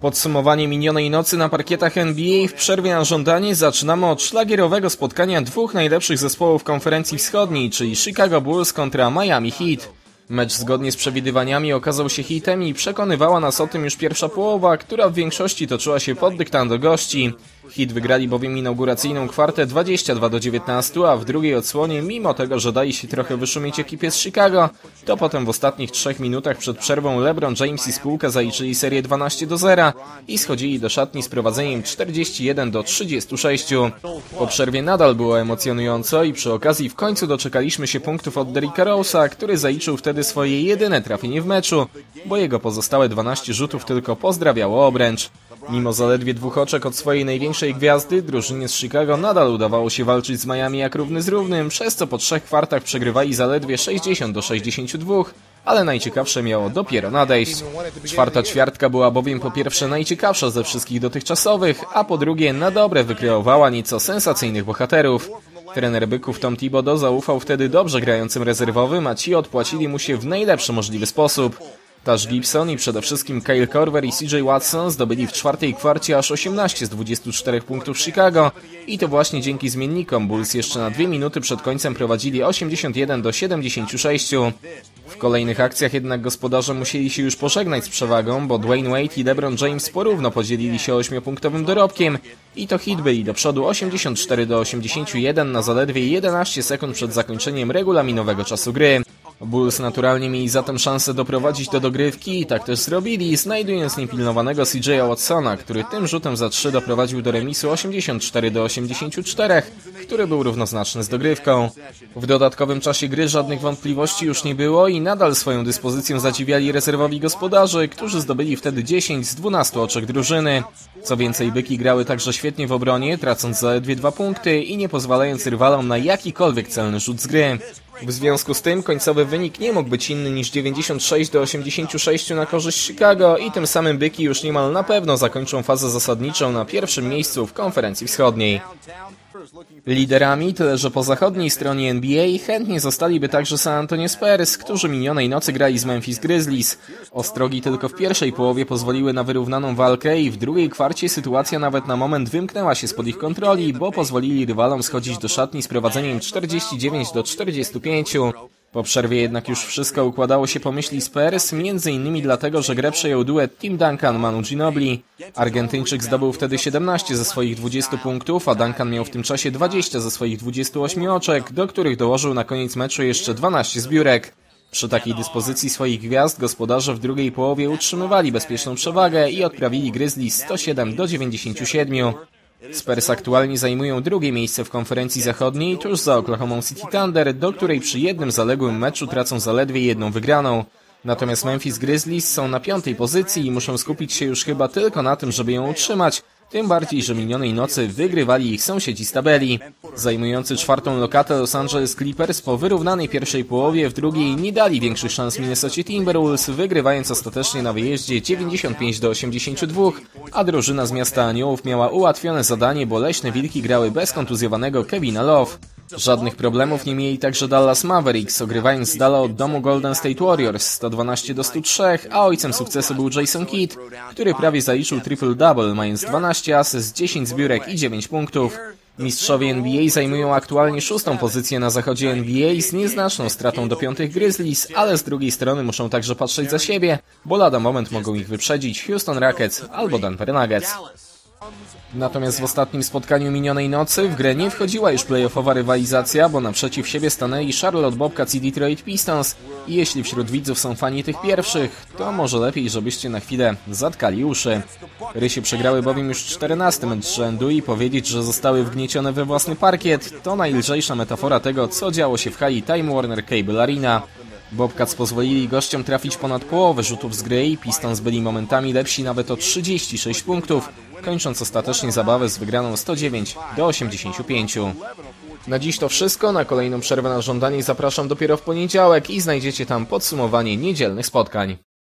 Podsumowanie minionej nocy na parkietach NBA w przerwie na żądanie zaczynamy od szlagierowego spotkania dwóch najlepszych zespołów konferencji wschodniej, czyli Chicago Bulls kontra Miami Heat. Mecz zgodnie z przewidywaniami okazał się hitem i przekonywała nas o tym już pierwsza połowa, która w większości toczyła się pod dyktando gości. Hit wygrali bowiem inauguracyjną kwartę 22 do 19, a w drugiej odsłonie, mimo tego, że dali się trochę wyszumieć ekipie z Chicago, to potem w ostatnich trzech minutach przed przerwą LeBron James i spółka zaliczyli serię 12 do 0 i schodzili do szatni z prowadzeniem 41 do 36. Po przerwie nadal było emocjonująco i przy okazji w końcu doczekaliśmy się punktów od Derricka Rose'a, który zaliczył wtedy swoje jedyne trafienie w meczu, bo jego pozostałe 12 rzutów tylko pozdrawiało obręcz. Mimo zaledwie dwóch oczek od swojej największej gwiazdy, drużynie z Chicago nadal udawało się walczyć z Miami jak równy z równym, przez co po trzech kwartach przegrywali zaledwie 60 do 62, ale najciekawsze miało dopiero nadejść. Czwarta ćwiartka była bowiem po pierwsze najciekawsza ze wszystkich dotychczasowych, a po drugie na dobre wykreowała nieco sensacyjnych bohaterów. Trener Byków Tom Thibodeau zaufał wtedy dobrze grającym rezerwowym, a ci odpłacili mu się w najlepszy możliwy sposób. Tash Gibson i przede wszystkim Kyle Korver i CJ Watson zdobyli w czwartej kwarcie aż 18 z 24 punktów Chicago i to właśnie dzięki zmiennikom Bulls jeszcze na dwie minuty przed końcem prowadzili 81 do 76. W kolejnych akcjach jednak gospodarze musieli się już pożegnać z przewagą, bo Dwayne Wade i LeBron James porówno podzielili się 8-punktowym dorobkiem i to hit byli do przodu 84 do 81 na zaledwie 11 sekund przed zakończeniem regulaminowego czasu gry. Bulls naturalnie mieli zatem szansę doprowadzić do dogrywki i tak też zrobili, znajdując niepilnowanego CJ'a Watsona, który tym rzutem za 3 doprowadził do remisu 84 do 84, który był równoznaczny z dogrywką. W dodatkowym czasie gry żadnych wątpliwości już nie było i nadal swoją dyspozycją zadziwiali rezerwowi gospodarze, którzy zdobyli wtedy 10 z 12 oczek drużyny. Co więcej, byki grały także świetnie w obronie, tracąc zaledwie dwa punkty i nie pozwalając rywalom na jakikolwiek celny rzut z gry. W związku z tym końcowy wynik nie mógł być inny niż 96 do 86 na korzyść Chicago i tym samym byki już niemal na pewno zakończą fazę zasadniczą na pierwszym miejscu w konferencji wschodniej. Liderami, tyle że po zachodniej stronie NBA chętnie zostaliby także San Antonio Spurs, którzy minionej nocy grali z Memphis Grizzlies. Ostrogi tylko w pierwszej połowie pozwoliły na wyrównaną walkę i w drugiej kwarcie sytuacja nawet na moment wymknęła się spod ich kontroli, bo pozwolili rywalom schodzić do szatni z prowadzeniem 49 do 45. Po przerwie jednak już wszystko układało się po myśli Spurs, między innymi dlatego, że grę przejął duet Tim Duncan-Manu Ginobili. Argentyńczyk zdobył wtedy 17 ze swoich 20 punktów, a Duncan miał w tym czasie 20 ze swoich 28 oczek, do których dołożył na koniec meczu jeszcze 12 zbiórek. Przy takiej dyspozycji swoich gwiazd gospodarze w drugiej połowie utrzymywali bezpieczną przewagę i odprawili Grizzlies 107 do 97. Spurs aktualnie zajmują drugie miejsce w konferencji zachodniej, tuż za Oklahoma City Thunder, do której przy jednym zaległym meczu tracą zaledwie jedną wygraną. Natomiast Memphis Grizzlies są na piątej pozycji i muszą skupić się już chyba tylko na tym, żeby ją utrzymać, tym bardziej, że minionej nocy wygrywali ich sąsiedzi z tabeli. Zajmujący czwartą lokatę Los Angeles Clippers po wyrównanej pierwszej połowie w drugiej nie dali większych szans Minnesota Timberwolves, wygrywając ostatecznie na wyjeździe 95 do 82, a drużyna z miasta Aniołów miała ułatwione zadanie, bo leśne wilki grały bez kontuzjowanego Kevina Love. Żadnych problemów nie mieli także Dallas Mavericks, ogrywając z dala od domu Golden State Warriors 112 do 103, a ojcem sukcesu był Jason Kidd, który prawie zaliczył triple-double, mając 12 asyst, 10 zbiórek i 9 punktów. Mistrzowie NBA zajmują aktualnie szóstą pozycję na zachodzie NBA z nieznaczną stratą do piątych Grizzlies, ale z drugiej strony muszą także patrzeć za siebie, bo lada moment mogą ich wyprzedzić Houston Rockets albo Denver Nuggets. Natomiast w ostatnim spotkaniu minionej nocy w grę nie wchodziła już playoffowa rywalizacja, bo naprzeciw siebie stanęli Charlotte Bobcats i Detroit Pistons i jeśli wśród widzów są fani tych pierwszych, to może lepiej, żebyście na chwilę zatkali uszy. Rysie przegrały bowiem już 14 mecz rzędu i powiedzieć, że zostały wgniecione we własny parkiet, to najlżejsza metafora tego, co działo się w hali Time Warner Cable Arena. Bobcats pozwolili gościom trafić ponad połowę rzutów z gry i Pistons byli momentami lepsi nawet o 36 punktów, kończąc ostatecznie zabawę z wygraną 109 do 85. Na dziś to wszystko, na kolejną przerwę na żądanie zapraszam dopiero w poniedziałek i znajdziecie tam podsumowanie niedzielnych spotkań.